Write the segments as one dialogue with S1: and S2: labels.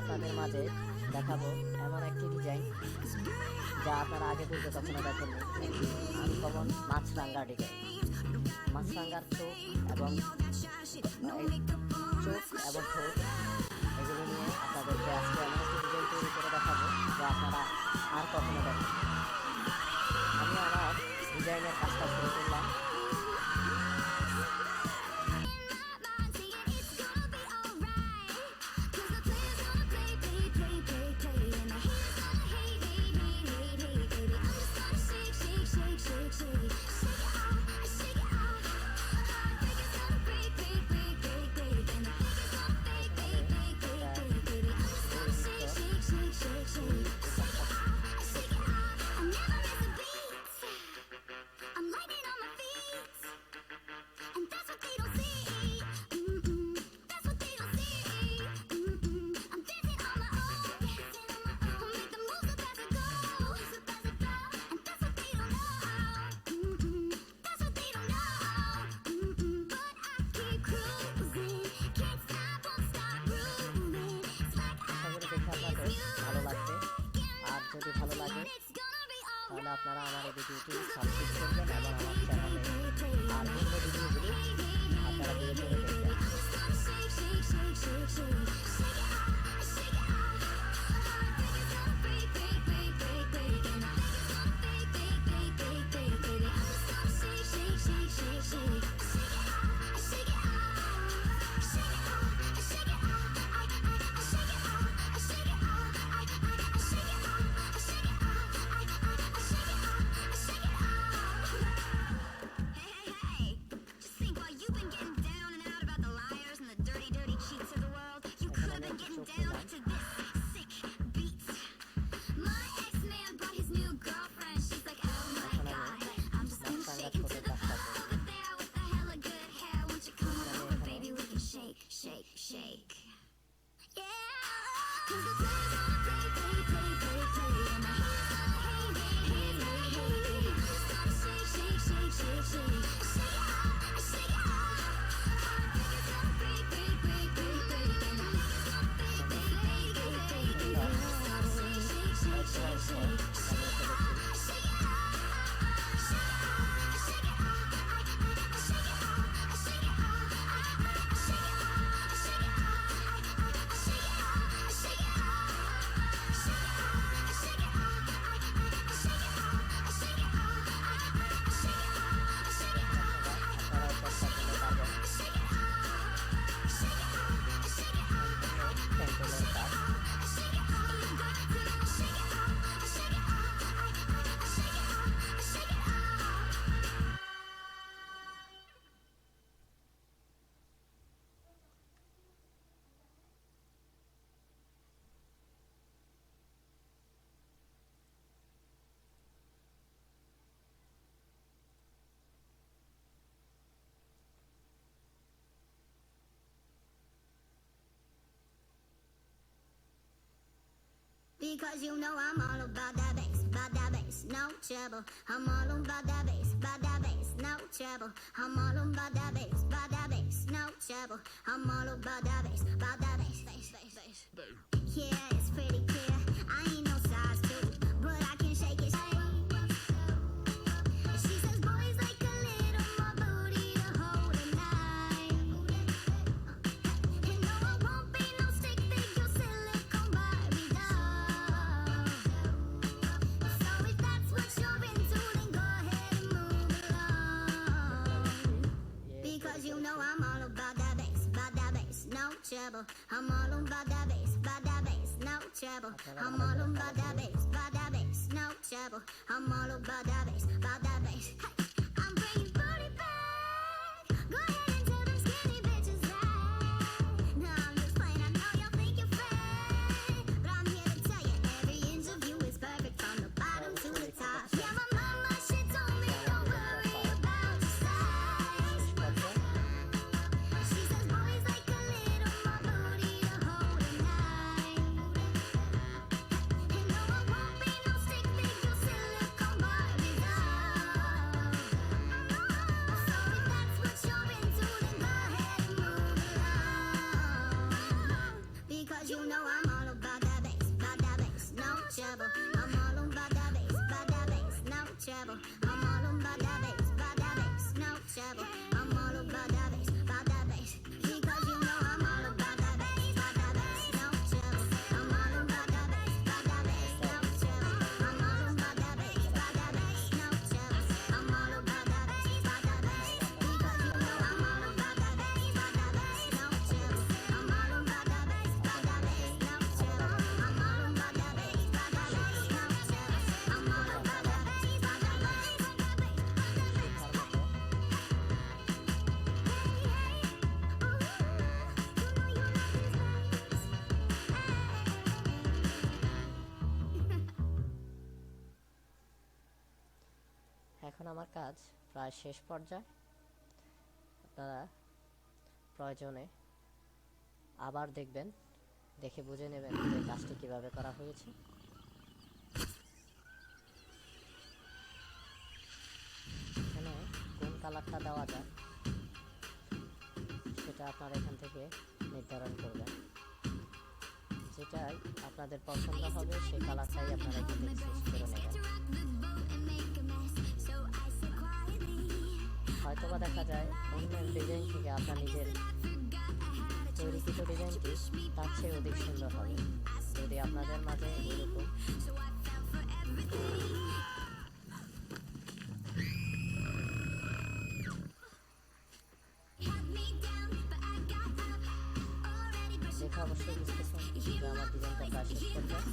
S1: আপনাদের মাঝে দেখাবো এমন একটি ডিজাইন যা আপনারা আগে পূর্বে কখনো দেখেননি। আনকমন মাছরাঙ্গা ডিজাইন চোখ এবং চোখ দেখাবো যা আপনারা আর কখনো দেখেন আমি আমার জায়গায় কাজটা শুরু করলাম আপনারা আমার এই ভিডিওটি সাবস্ক্রাইব করবেন এবং আমার চ্যানেলে আর অন্য ভিডিওগুলি আপনারা
S2: দিয়ে চলে Cause the Because you know I'm all about that bass, about that bass, no trouble. I'm all about that bass, about that bass, no trouble. I'm all about that bass, about that bass, no trouble. I'm all about that bass, about that bass, bass, bass, bass. Yeah, it's pretty clear. I ain't all about that bass, about that bass, no trouble. I'm all about that bass, about that bass, no trouble. I'm all about that bass, about that bass, no trouble. I'm all about that bass, about that bass. Hey.
S1: এখন আমার কাজ প্রায় শেষ পর্যায়ে। আপনারা প্রয়োজনে আবার দেখবেন, দেখে বুঝে নেবেন যে কাজটি কীভাবে করা হয়েছে। এখানে কোন কালারটা দেওয়া যায়, সেটা আপনারা এখান থেকে নির্ধারণ করবেন। যেটাই আপনাদের পছন্দ হবে, সেই কালারটাই আপনারা থেকে করে নেবেন। হয়তোবা দেখা যায় অন্য ডিজাইন থেকে আপনার নিজের তৈরিকৃত ডিজাইনটি তার চেয়ে অধিক সুন্দর হবে। যদি আপনাদের মাঝে এরকম দেখে অবশ্যই বুঝতেছেন যে আমার ডিজাইনটা প্রায় শেষ পর্যায়ে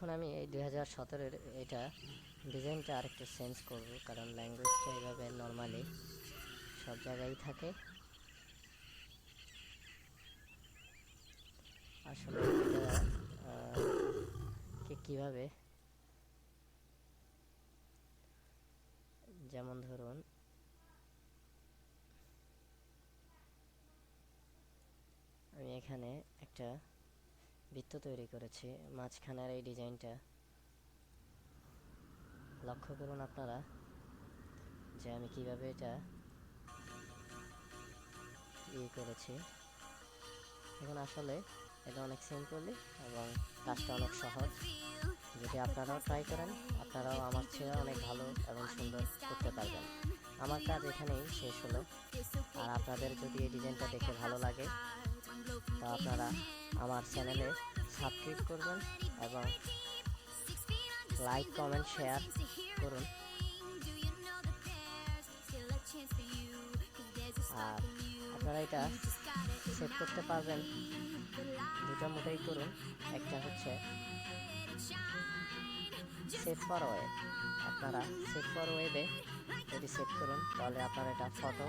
S1: দেখুন আমি এই দুই হাজার সতেরোর এটা ডিজাইনটা আরেকটু চেঞ্জ করব, কারণ ল্যাঙ্গুয়েজটা এইভাবে নর্মালি সব জায়গায় থাকে। আসলে কে কীভাবে? যেমন ধরুন, আমি এখানে একটা বৃত্ত তৈরি করেছি। মাঝখানের এই ডিজাইনটা। লক্ষ্য করুন আপনারা যে আমি কীভাবে এটা ইয়ে করেছি। এখন আসলে এটা অনেক সিম্পলি এবং কাজটা অনেক সহজ। যদি আপনারাও ট্রাই করেন, আপনারাও আমার চেয়ে অনেক ভালো এবং সুন্দর করতে পারবেন। আমার কাজ এখানেই শেষ হলো। আর আপনাদের যদি এই ডিজাইনটা দেখে ভালো লাগে তো আপনারা আমার চ্যানেলে সাবস্ক্রাইব করবেন এবং লাইক, কমেন্ট, শেয়ার করুন। আর আপনারা এটা সেট করতে পারবেন। দুটা মোটেই করুন। একটা হচ্ছে সেভ ফর ওয়েব আপনারা সেভ ফর ওয়েবে যদি সেভ করুন, তাহলে আপনার এটা ফটো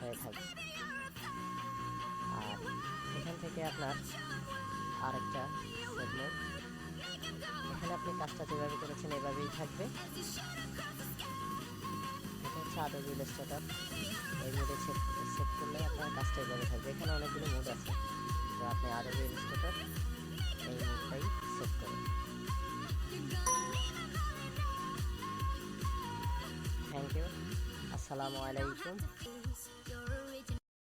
S1: হয়ে থাকবে। এখান থেকে আপনার আরেকটা মোড এখানে আপনি কাজটা যেভাবে করেছেন, এভাবেই থাকবে। এটা হচ্ছে এই আপনার কাজটা থাকবে। এখানে অনেকগুলো তো আপনি আদব এই থ্যাংক ইউ